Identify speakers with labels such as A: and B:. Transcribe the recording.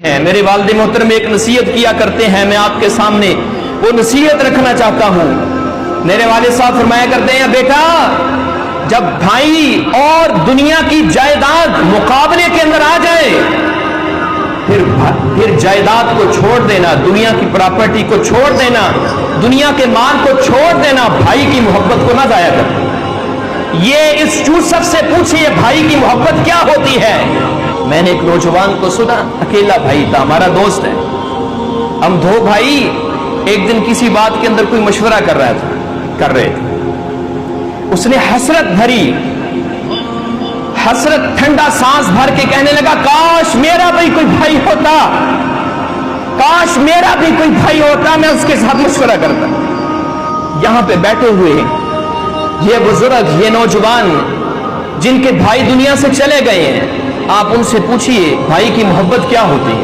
A: हैं। मेरे वालद मोहतरम, एक नसीहत किया करते हैं मैं आपके सामने। वो नसीहत रखना चाहता हूँ। मेरे वाले साहब फरमाया करते हैं, बेटा, जब भाई और दुनिया की जायदाद मुकाबले के अंदर आ जाए, फिर फिर जायदाद को छोड़ देना, दुनिया की प्रॉपर्टी को छोड़ देना, दुनिया के माल को छोड़ देना, भाई की मोहब्बत को ना जाया कर। ये इस यूसुफ से पूछिए, भाई की मोहब्बत क्या होती है? मैंने एक नौजवान को सुना, अकेला भाई था, हमारा दोस्त है। हम दो भाई एक दिन किसी बात के अंदर कोई मशवरा कर रहा था, कर रहे थे। उसने हसरत भरी, हसरत ठंडा सांस भर के कहने लगा, काश मेरा भी कोई भाई होता, काश मेरा भी कोई भाई होता, मैं उसके साथ मशवरा करता। यहाँ पे बैठे हुए ये बुज़ुर्ग, ये नौजवान, जिनके भाई दुनिया से चले गए हैं आप उनसे पूछिए भाई की मोहब्बत क्या होती है?